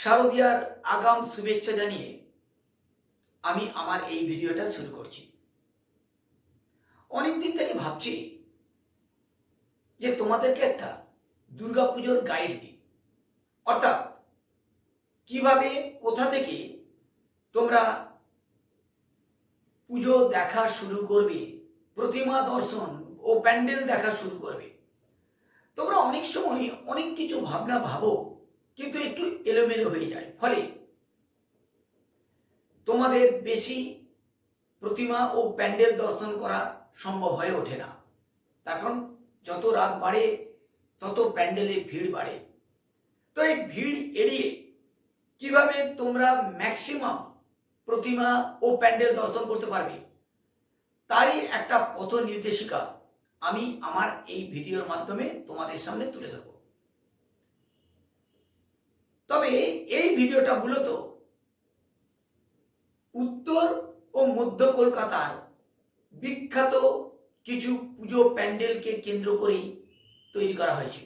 শারদীয়ার আগাম শুভেচ্ছা জানিয়ে আমি আমার এই ভিডিওটা শুরু করছি। অনেকদিন থেকে ভাবছি যে তোমাদেরকে একটা দুর্গাপুজোর গাইড দিই। অর্থাৎ কীভাবে, কোথা থেকে তোমরা পুজো দেখা শুরু করবে, প্রতিমা দর্শন ও প্যান্ডেল দেখা শুরু করবে। তোমরা অনেক সময় অনেক কিছু ভাবনা ভাবো কিন্তু একটু এলোমেলো হয়ে যায়। ফলে তোমাদের বেশি প্রতিমা ও প্যান্ডেল দর্শন করা সম্ভব হয়ে ওঠে না। কারণ যত রাত বাড়ে, তত প্যান্ডেলে ভিড় বাড়ে। তো এই ভিড় এড়িয়ে কীভাবে তোমরা ম্যাক্সিমাম প্রতিমা ও প্যান্ডেল দর্শন করতে পারবে, তারই একটা পথ নির্দেশিকা আমি আমার এই ভিডিওর মাধ্যমে তোমাদের সামনে তুলে ধরব। তবে এই ভিডিওটা মূলত উত্তর ও মধ্য কলকাতার বিখ্যাত কিছু পুজো প্যান্ডেলকে কেন্দ্র করেই তৈরি করা হয়েছে।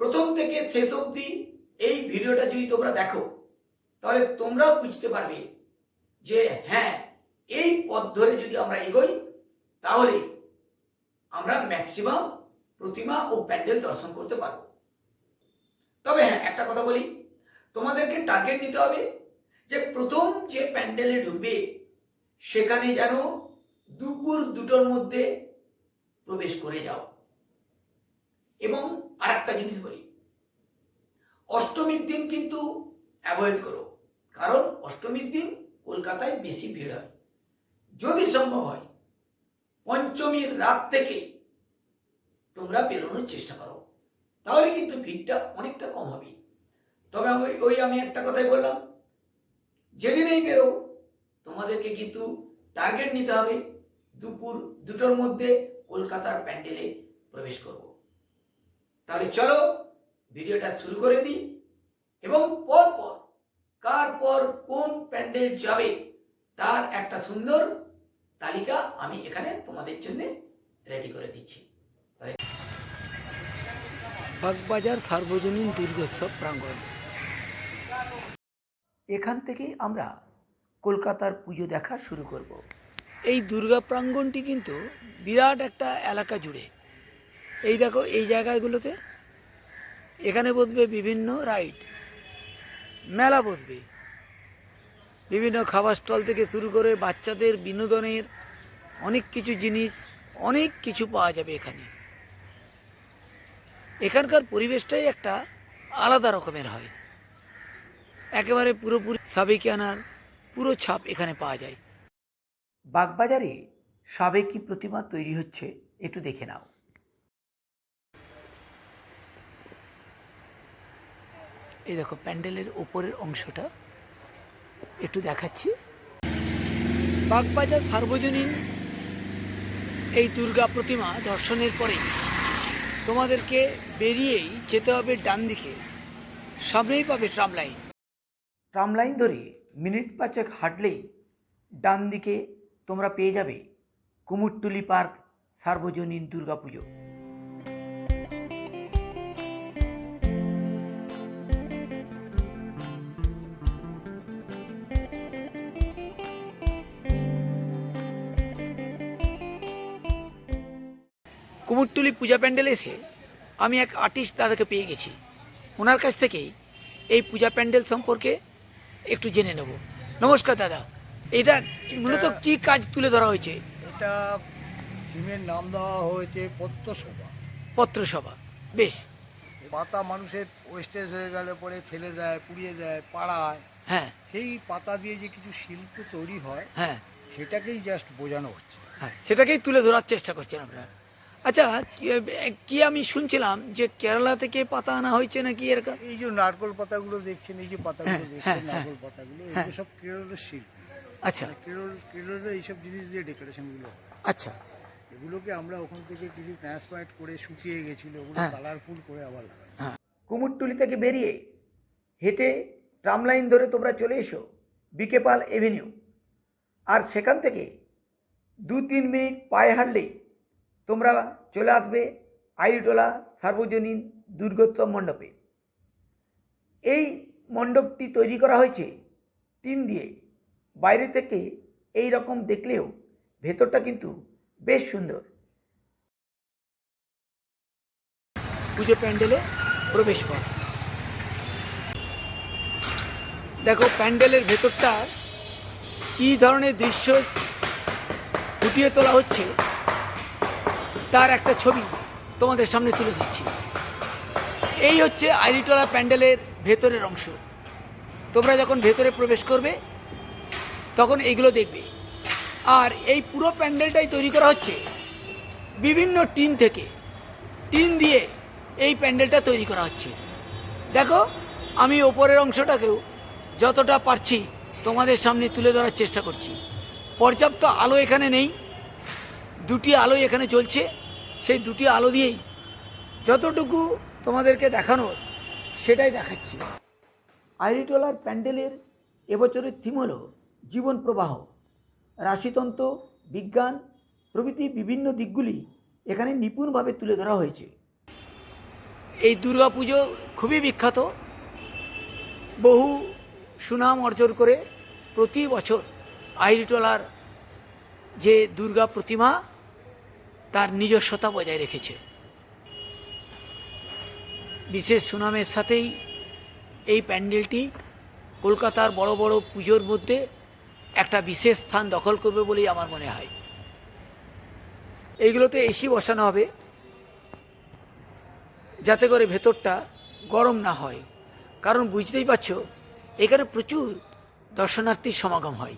প্রথম থেকে শেষ অবধি এই ভিডিওটা যদি তোমরা দেখো, তাহলে তোমরাও বুঝতে পারবে যে হ্যাঁ এই পথ ধরে যদি আমরা এগোই, তাহলে আমরা ম্যাক্সিমাম প্রতিমা ও প্যান্ডেল দর্শন করতে পারব। তবে হ্যাঁ একটা কথা বলি। তোমাদেরকে টার্গেট নিতে হবে যে প্রথম যে প্যান্ডেলে ঢুকবে, সেখানে যেন দুপুর দুটোর মধ্যে প্রবেশ করে যাও। এবং আরেকটা জিনিস বলি, অষ্টমীর দিন কিন্তু অ্যাভয়েড করো, কারণ অষ্টমীর দিন কলকাতায় বেশি ভিড় হয়। যদি সম্ভব হয়, পঞ্চমীর রাত থেকে তোমরা বেরোনোর চেষ্টা করো। তাহলে কিন্তু ভিড়টা অনেকটা কম হবে। তবে আমি ওই আমি একটা কথাই বললাম যেদিনেই বেরো তোমাদেরকে কিন্তু টার্গেট নিতে হবে দুপুর দুটোর মধ্যে কলকাতার প্যান্ডেলে প্রবেশ করব। তাহলে চলো, ভিডিওটা শুরু করে দিই এবং পর পর, কার পর কোন প্যান্ডেল যাবে, তার একটা সুন্দর তালিকা আমি এখানে তোমাদের জন্য রেডি করে দিচ্ছি। বাগবাজার সার্বজনীন দুর্গোৎসব প্রাঙ্গণ। এখান থেকেই আমরা কলকাতার পুজো দেখা শুরু করব। এই দুর্গা প্রাঙ্গণটি কিন্তু বিরাট একটা এলাকা জুড়ে। এই দেখো এই জায়গাগুলোতে এখানে বসবে বিভিন্ন রাইড মেলা বসবে। বিভিন্ন খাবার স্টল থেকে শুরু করে বাচ্চাদের বিনোদনের অনেক কিছু জিনিস অনেক কিছু পাওয়া যাবে এখানে। এখানকার পরিবেশটাই একটা আলাদা রকমের হয়। একেবারে পুরোপুরি সাবেকিয়ানার পুরো ছাপ এখানে পাওয়া যায়। বাগবাজারে সাবেকি প্রতিমা তৈরি হচ্ছে, একটু দেখে নাও। এই দেখো, প্যান্ডেলের ওপরের অংশটা একটু দেখাচ্ছি। বাগবাজার সার্বজনীন এই দুর্গা প্রতিমা দর্শনের পরে তোমাদেরকে বেরিয়েই যেতে হবে ডান দিকে। সামনেই পাবে ট্রাম লাইন ট্রাম লাইন ধরে মিনিট পাঁচেক হাঁটলেই ডান দিকে তোমরা পেয়ে যাবে কুমুরটুলি পার্ক, সার্বজনীন দুর্গাপুজো। কুমোরটুলি পূজা প্যান্ডেলে এসে আমি এক আর্টিস্ট দাদাকে পেয়ে গেছি। ওনার কাছ থেকেই এই পূজা প্যান্ডেল সম্পর্কে একটু জেনে নেব। নমস্কার দাদা এটা মূলত কি কাজ তুলে ধরা হয়েছে? এটা থিমের নাম দেওয়া হয়েছে পত্রসভা। পত্রসভা বেশ। পাতা মানুষের ওয়েস্টেজ হয়ে গেলে পরে ফেলে দেয় পুড়িয়ে দেয় পাড়ায়। হ্যাঁ। সেই পাতা দিয়ে যে কিছু শিল্প তৈরি হয় হ্যাঁ। সেটাকেই জাস্ট বোঝানো হচ্ছে। হ্যাঁ সেটাকেই তুলে ধরার চেষ্টা করছেন আপনারা। আচ্ছা কি- আমি শুনছিলাম যে কেরালা থেকে পাতা আনা হয়েছে নাকি এরকম এই যে নারকল পাতাগুলো দেখছেন এই যে পাতাগুলো হ্যাঁ, দেখছেন হ্যাঁ, নারকল পাতাগুলো এগুলো সব কেরলের শিল্প। আচ্ছা। কেরল কেরলের এইসব জিনিস দিয়ে ডেকোরেশনগুলো হয়। আচ্ছা। এগুলোকে আমরা ওখান থেকে কিছু ট্রান্সপারেট করে শুকিয়ে গেছিল ওগুলো হ্যাঁ। কালারফুল করে আবার হ্যাঁ। থেকে বেরিয়ে হেঁটে ট্রাম লাইন ধরে তোমরা চলে এসো বিকেপাল এভিনিউ। আর সেখান থেকে দু তিন মিনিট পায়ে হাঁটলেই তোমরা চলে আসবে আইরিটোলা সার্বজনীন দুর্গোৎসব মণ্ডপে। এই মণ্ডপটি তৈরি করা হয়েছে টিন দিয়ে। বাইরে থেকে এই রকম দেখলেও ভেতরটা কিন্তু বেশ সুন্দর। পুজো প্যান্ডেলে প্রবেশ পথ দেখো প্যান্ডেলের ভেতরটা কী ধরনের দৃশ্য ফুটিয়ে তোলা হচ্ছে। তার একটা ছবি তোমাদের সামনে তুলে দিচ্ছি এই হচ্ছে আইরিটোলা প্যান্ডেলের ভেতরের অংশ। তোমরা যখন ভেতরে প্রবেশ করবে, তখন এইগুলো দেখবে। আর এই পুরো প্যান্ডেলটাই তৈরি করা হচ্ছে বিভিন্ন টিন থেকে। টিন দিয়ে এই প্যান্ডেলটা তৈরি করা হচ্ছে। দেখো, আমি ওপরের অংশটাকেও যতটা পারছি তোমাদের সামনে তুলে ধরার চেষ্টা করছি। পর্যাপ্ত আলো এখানে নেই। দুটি আলো এখানে চলছে সেই দুটি আলো দিয়েই যতটুকু তোমাদেরকে দেখানোর, সেটাই দেখাচ্ছি। আইরিটোলার প্যান্ডেলের এবছরের থিম হল জীবন প্রবাহ। রাশিতন্ত্র, বিজ্ঞান প্রভৃতি বিভিন্ন দিকগুলি এখানে নিপুণভাবে তুলে ধরা হয়েছে। এই দুর্গাপুজো খুবই বিখ্যাত। বহু সুনাম অর্জন করে প্রতি বছর আইরিটোলার যে দুর্গা প্রতিমা তার নিজস্বতা বজায় রেখেছে। বিশেষ সুনামের সাথেই এই প্যান্ডেলটি কলকাতার বড় বড় পুজোর মধ্যে একটা বিশেষ স্থান দখল করবে বলেই আমার মনে হয়। এইগুলোতে এসি বসানো হবে, যাতে করে ভেতরটা গরম না হয়। কারণ বুঝতেই পারছ, এখানে প্রচুর দর্শনার্থীর সমাগম হয়।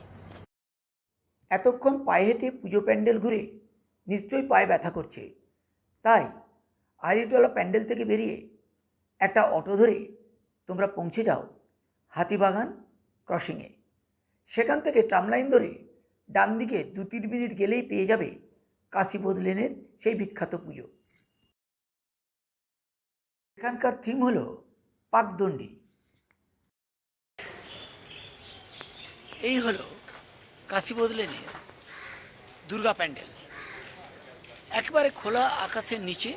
এতক্ষণ পায়ে হেঁটে পুজো প্যান্ডেল ঘুরে নিশ্চয়ই পায়ে ব্যথা করছে। তাই আইরিটোলা প্যান্ডেল থেকে বেরিয়ে একটা অটো ধরে তোমরা পৌঁছে যাও হাতিবাগান ক্রসিংয়ে সেখান থেকে ট্রামলাইন ধরে ডান দিকে দু তিন মিনিট গেলেই পেয়ে যাবে কাশীবোধ লেনের সেই বিখ্যাত পুজো। এখানকার থিম হলো পাকদণ্ডী। এই হলো কাশীবোধ লেনের দুর্গা প্যান্ডেল। একবারে খোলা আকাশের নিচে,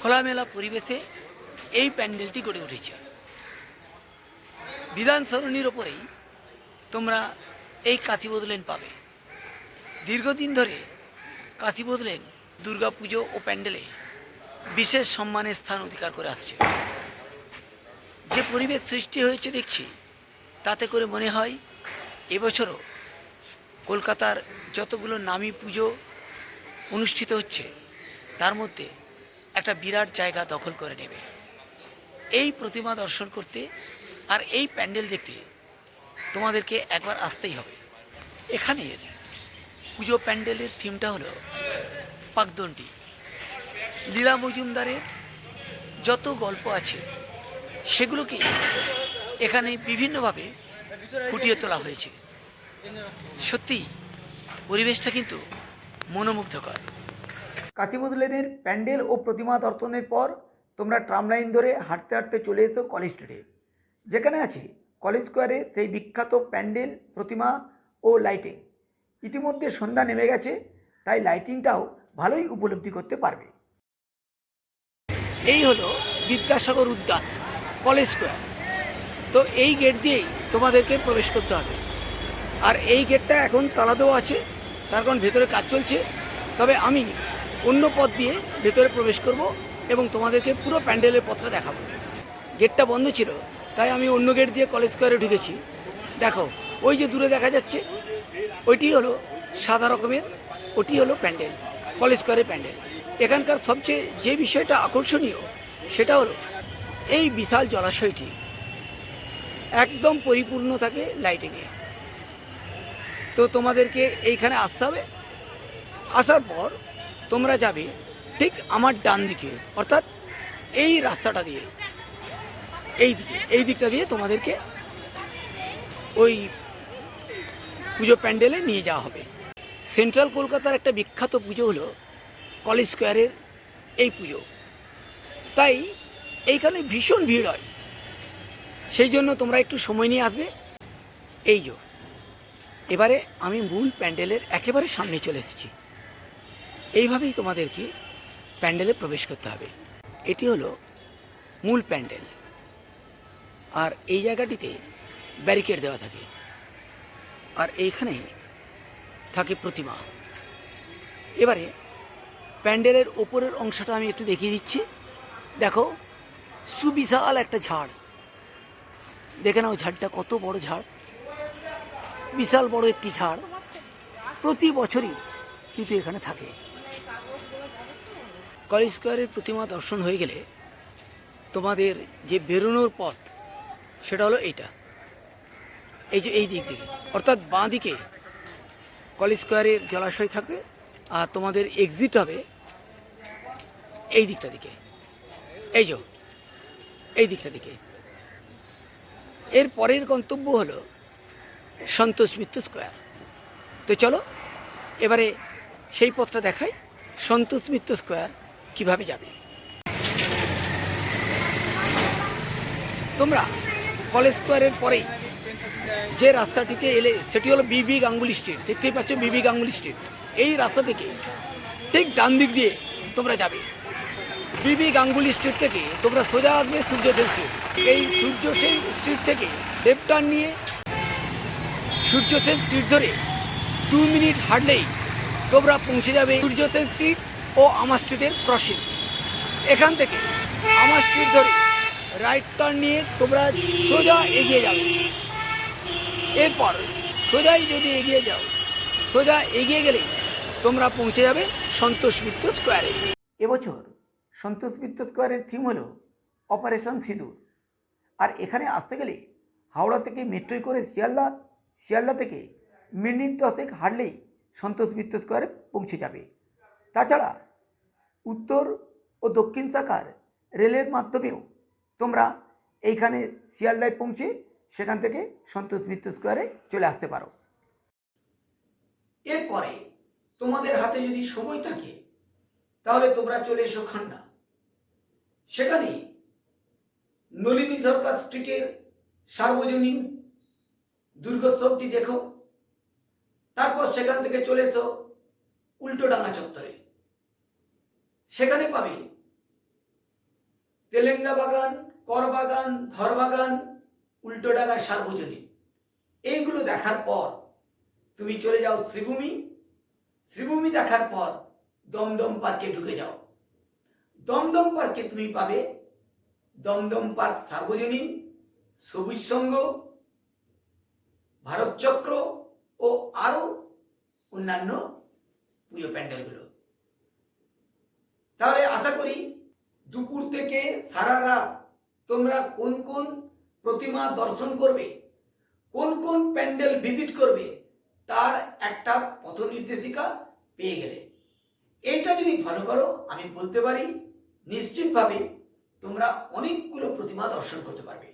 খোলামেলা পরিবেশে এই প্যান্ডেলটি গড়ে উঠেছে। বিধান সরণির ওপরেই তোমরা এই কাশীবোধ বদলেন পাবে। দীর্ঘদিন ধরে কাশীবোধ লেন দুর্গাপুজো ও প্যান্ডেলে বিশেষ সম্মানের স্থান অধিকার করে আসছে। যে পরিবেশ সৃষ্টি হয়েছে দেখছি, তাতে করে মনে হয় এবছরও কলকাতার যতগুলো নামী পুজো অনুষ্ঠিত হচ্ছে, তার মধ্যে একটা বিরাট জায়গা দখল করে নেবে। এই প্রতিমা দর্শন করতে আর এই প্যান্ডেল দেখতে তোমাদেরকে একবার আসতেই হবে। এখানের পুজো প্যান্ডেলের থিমটা হলো পাকদণ্ডী। লীলা মজুমদারের যত গল্প আছে, সেগুলোকে এখানে বিভিন্নভাবে ফুটিয়ে তোলা হয়েছে। সত্যি পরিবেশটা কিন্তু মনোমুগ্ধকর। কাতিমুদ লেনের প্যান্ডেল ও প্রতিমা দর্শনের পর তোমরা ট্রাম লাইন ধরে হাঁটতে হাঁটতে চলে এসো কলেজ স্ট্রিটে। যেখানে আছে কলেজ স্কোয়ারে সেই বিখ্যাত প্যান্ডেল প্রতিমা ও লাইটিং। ইতিমধ্যে সন্ধ্যা নেমে গেছে তাই লাইটিংটাও ভালোই উপলব্ধি করতে পারবে। এই হলো বিদ্যাসাগর উদ্যান কলেজ স্কোয়ার। তো এই গেট দিয়েই তোমাদেরকে প্রবেশ করতে হবে। আর এই গেটটা এখন তালা দেওয়া আছে। তার কারণ ভেতরে কাজ চলছে। তবে আমি অন্য পথ দিয়ে ভেতরে প্রবেশ করব এবং তোমাদেরকে পুরো প্যান্ডেলের পথটা দেখাবো। গেটটা বন্ধ ছিল, তাই আমি অন্য গেট দিয়ে কলেজ স্কোয়ারে ঢুকেছি। দেখো, ওই যে দূরে দেখা যাচ্ছে, ওইটি হলো সাদা রকমের, ওটি হলো প্যান্ডেল, কলেজ স্কোয়ারের প্যান্ডেল। এখানকার সবচেয়ে যে বিষয়টা আকর্ষণীয়, সেটা হলো এই বিশাল জলাশয়টি। একদম পরিপূর্ণ থাকে লাইটিংয়ে তো তোমাদেরকে এইখানে আসতে হবে। আসার পর তোমরা যাবে ঠিক আমার ডান দিকে, অর্থাৎ এই রাস্তাটা দিয়ে, এই দিকে, এই দিকটা দিয়ে তোমাদেরকে ওই পুজো প্যান্ডেলে নিয়ে যাওয়া হবে। সেন্ট্রাল কলকাতার একটা বিখ্যাত পুজো হলো কলেজ স্কোয়ারের এই পুজো। তাই এইখানে ভীষণ ভিড় হয়। সেই জন্য তোমরা একটু সময় নিয়ে আসবে। এই যো। এবারে আমি মূল প্যান্ডেলের একেবারে সামনে চলে এসেছি। এইভাবেই তোমাদেরকে প্যান্ডেলে প্রবেশ করতে হবে। এটি হলো মূল প্যান্ডেল। আর এই জায়গাটিতে ব্যারিকেড দেওয়া থাকে। আর এইখানে থাকে প্রতিমা। এবারে প্যান্ডেলের ওপরের অংশটা আমি একটু দেখিয়ে দিচ্ছি। দেখো, সুবিশাল একটা ঝাড়। দেখে নাও ঝাড়টা কত বড় ঝাড়। বিশাল বড় একটি ঝাড় প্রতি বছরই কিন্তু এখানে থাকে। কলেজ স্কোয়ারের প্রতিমা দর্শন হয়ে গেলে তোমাদের যে বেরোনোর পথ, সেটা হলো এইটা। এই যে এই দিক থেকে অর্থাৎ বাঁ দিকে কলেজ স্কোয়ারের জলাশয় থাকবে আর তোমাদের এক্সিট হবে এই দিকটা দিকে। এই যে, এই দিকটা দিকে। এর পরের গন্তব্য হলো সন্তোষ মিত্র স্কোয়ার। তো চলো, এবারে সেই পথটা দেখাই সন্তোষ মিত্র স্কোয়ার কীভাবে যাবে। তোমরা কলেজ স্কোয়ারের পরেই যে রাস্তাটিতে এলে, সেটি হলো বিবি গাঙ্গুলি স্ট্রিট। দেখতেই পাচ্ছ বিবি গাঙ্গুলি স্ট্রিট। এই রাস্তা থেকে ঠিক ডান দিক দিয়ে তোমরা যাবে। বিবি গাঙ্গুলি স্ট্রিট থেকে তোমরা সোজা আসবে সূর্য সেন স্ট্রিট। এই সূর্য সেন স্ট্রিট থেকে লেফট টার্ন নিয়ে সূর্য সেন স্ট্রিট ধরে দু মিনিট হাঁটলেই তোমরা পৌঁছে যাবে সূর্য সেন স্ট্রিট ও আমার স্ট্রিটের ক্রসিং। এখান থেকে আমার স্ট্রিট ধরে রাইট টার্ন নিয়ে তোমরা সোজা এগিয়ে যাবে। এরপর সোজাই যদি এগিয়ে যাও, সোজা এগিয়ে গেলে তোমরা পৌঁছে যাবে সন্তোষ মিত্র স্কোয়ারে এবছর সন্তোষ মিত্র স্কোয়ারের থিম হলো অপারেশন সিঁদুর। আর এখানে আসতে গেলে হাওড়া থেকে মেট্রোয় করে শিয়ালদা শিয়ালদা থেকে মিনিট দশেক হাঁটলেই সন্তোষ মিত্র স্কোয়ারে পৌঁছে যাবে। তাছাড়া উত্তর ও দক্ষিণ শাখার রেলের মাধ্যমেও তোমরা এইখানে শিয়ালদায় পৌঁছে সেখান থেকে সন্তোষ মিত্র স্কোয়ারে চলে আসতে পারো। এরপরে তোমাদের হাতে যদি সময় থাকে, তাহলে তোমরা চলে এসো খান্না সেখানে নলিনী সরকার স্ট্রিটের সার্বজনীন দুর্গোৎসবটি দেখো। তারপর সেখান থেকে চলে এসো উল্টোডাঙ্গা চত্বরে। সেখানে পাবে তেলেঙ্গা বাগান, কর বাগান, ধর বাগান সার্বজনীন। এইগুলো দেখার পর তুমি চলে যাও শ্রীভূমি। শ্রীভূমি দেখার পর দমদম পার্কে ঢুকে যাও। দমদম পার্কে তুমি পাবে দমদম পার্ক সার্বজনীন, সবুজ সংঘ ভারতচক্র ও আরও অন্যান্য পুজো প্যান্ডেলগুলো। তাহলে আশা করি দুপুর থেকে সারা রাত তোমরা কোন কোন প্রতিমা দর্শন করবে, কোন কোন প্যান্ডেল ভিজিট করবে, তার একটা পথ নির্দেশিকা পেয়ে গেলে। এইটা যদি ভালো করো, আমি বলতে পারি নিশ্চিতভাবে তোমরা অনেকগুলো প্রতিমা দর্শন করতে পারবে।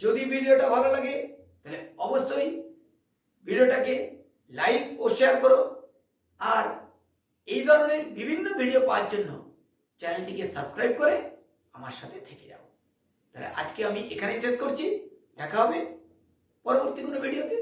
যদি ভিডিওটা ভালো লাগে তাহলে অবশ্যই ভিডিওটাকে লাইক ও শেয়ার করো। আর এই ধরনের বিভিন্ন ভিডিও পাওয়ার জন্য চ্যানেলটিকে সাবস্ক্রাইব করে আমার সাথে থেকে যাও। তাহলে আজকে আমি এখানেই শেষ করছি। দেখা হবে পরবর্তী কোনো ভিডিওতে